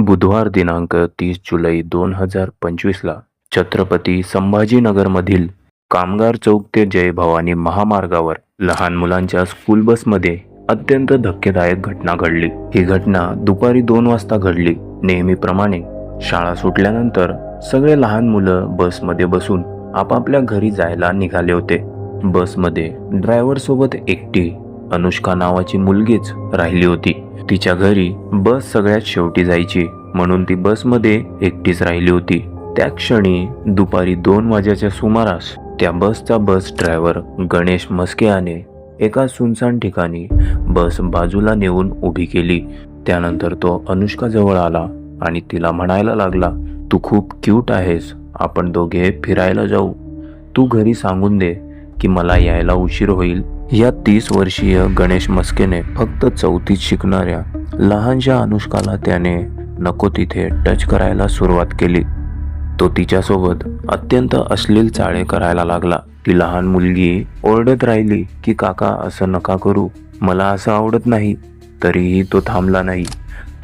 बुधवार दिनांक तीस जुलै दोन हजार पंचवीसला छत्रपती संभाजीनगरमधील कामगार चौक ते जय भवानी महामार्गावर लहान मुलांच्या स्कूल बसमध्ये अत्यंत धक्केदायक घटना घडली. ही घटना दुपारी दोन वाजता घडली. नेहमीप्रमाणे शाळा सुटल्यानंतर सगळे लहान मुलं बसमध्ये बसून आपापल्या घरी जायला निघाले होते. बसमध्ये ड्रायव्हर सोबत एकटी अनुष्का नावाची मुलगीच राहिली होती. तिच्या घरी बस सगळ्यात शेवटी जायची. म्हणून ती बसमध्ये एकटीच राहिली होती. त्या क्षणी दुपारी दोन वाजेच्या सुमारास त्या बसचा बस ड्रायव्हर गणेश मस्के एका सुनसान ठिकाणी बस बाजूला नेऊन उभी केली. त्यानंतर तो अनुष्काजवळ आला आणि तिला म्हणायला लागला तू खूप क्यूट आहेस. आपण दोघे फिरायला जाऊ. तू घरी सांगून दे की मला यायला उशीर होईल. या तीस वर्षीय गणेश मस्केने फक्त चौथीत शिकणाऱ्या लहानशा अनुष्काला त्याने नको तिथे टच करायला सुरुवात केली. तो तिच्यासोबत अत्यंत अश्लील चाळे करायला लागला. ती लहान मुलगी ओरडत राहिली की काका असं नका करू. मला असं आवडत नाही. तरीही तो थांबला नाही.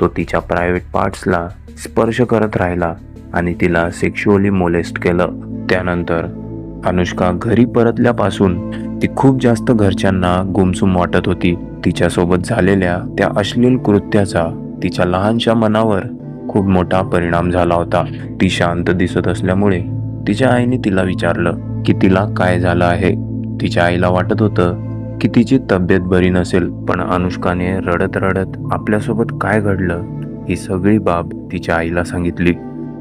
तो तिच्या प्रायव्हेट पार्ट्सला स्पर्श करत राहिला आणि तिला सेक्शुअली मोलेस्ट केलं. त्यानंतर अनुष्का घरी परतल्यापासून ती खूप जास्त घरच्यांना गुमसुम वाटत होती. तिच्यासोबत झालेल्या त्या अश्लील कृत्याचा तिच्या लहानशा मनावर खूप मोठा परिणाम झाला होता. ती शांत दिसत असल्यामुळे तिच्या आईने तिला विचारलं की तिला काय झालं आहे? तिच्या आईला वाटत होतं की तिची तब्येत बरी नसेल पण अनुष्काने रडत रडत आपल्यासोबत काय घडलं ही सगळी बाब तिच्या आईला सांगितली.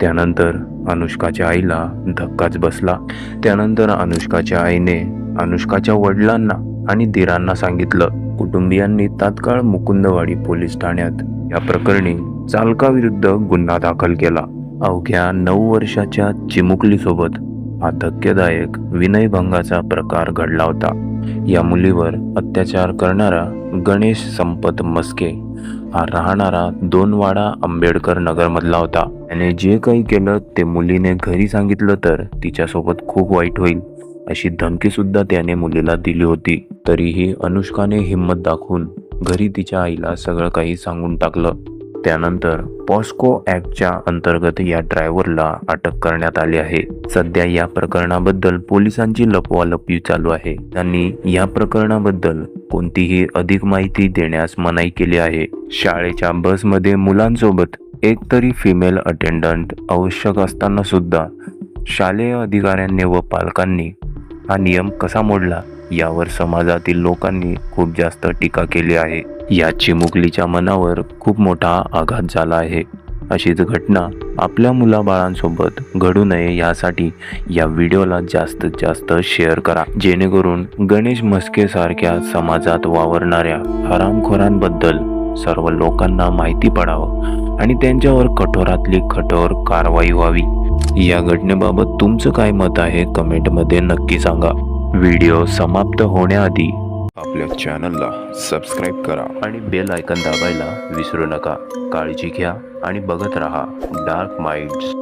त्यानंतर अनुष्काच्या आईला धक्काच बसला. त्यानंतर अनुष्काच्या आईने अनुष्काच्या वडिलांना आणि दिरांना सांगितलं कुटुंबियांनी तात्काळ मुकुंदवाडी पोलीस ठाण्यात या प्रकरणी चालकाविरुद्ध गुन्हा दाखल केला. अवघ्या नऊ वर्षाच्या चिमुकलीसोबत हा धक्केदायक विनयभंगाचा प्रकार घडला होता. या मुलीवर अत्याचार करणारा गणेश संपत मस्के हा राहणारा दोनवाडा आंबेडकर नगरमधला होता. त्याने जे काही केलं ते मुलीने घरी सांगितलं तर तिच्यासोबत खूप वाईट होईल. अशी धमकी सुद्धा त्याने मुलीला दिली होती. तरीही अनुष्काने हिंमत दाखवून घरी तिच्या आईला सगळं काही सांगून टाकलं. त्यानंतर पॉस्को ॲक्टच्या अंतर्गत या ड्रायव्हरला अटक करण्यात आली आहे. सध्या या प्रकरणाबद्दल पोलिसांची लपवालपवी चालू आहे त्यांनी या प्रकरणाबद्दल कोणतीही अधिक माहिती देण्यास मनाई केली आहे. शाळेच्या बसमध्ये मुलांसोबत एक तरी फिमेल अटेंडंट आवश्यक असताना सुद्धा शालेय अधिकाऱ्यांनी व पालकांनी हा नियम कसा मोडला यावर समाजातील लोकांनी खूप जास्त टीका केली आहे. या चिमुकलीच्या मनावर खूप मोठा आघात झाला आहे. अशीच घटना आपल्या मुलाबाळांसोबत घडू नये यासाठी या व्हिडिओला जास्तीत जास्त शेअर करा. जेणेकरून गणेश म्हस्केसारख्या समाजात वावरणाऱ्या हरामखोरांबद्दल सर्व लोकांना माहिती पडावं आणि त्यांच्यावर कठोरातली कठोर कारवाई व्हावी. या घटनेबाबत तुमचं काय मत आहे कमेंटमध्ये नक्की सांगा. व्हिडिओ समाप्त होण्याआधी आपल्या चॅनलला सबस्क्राईब करा आणि बेल आयकन दाबायला विसरू नका. काळजी घ्या आणि बघत रहा डार्क माइंड्स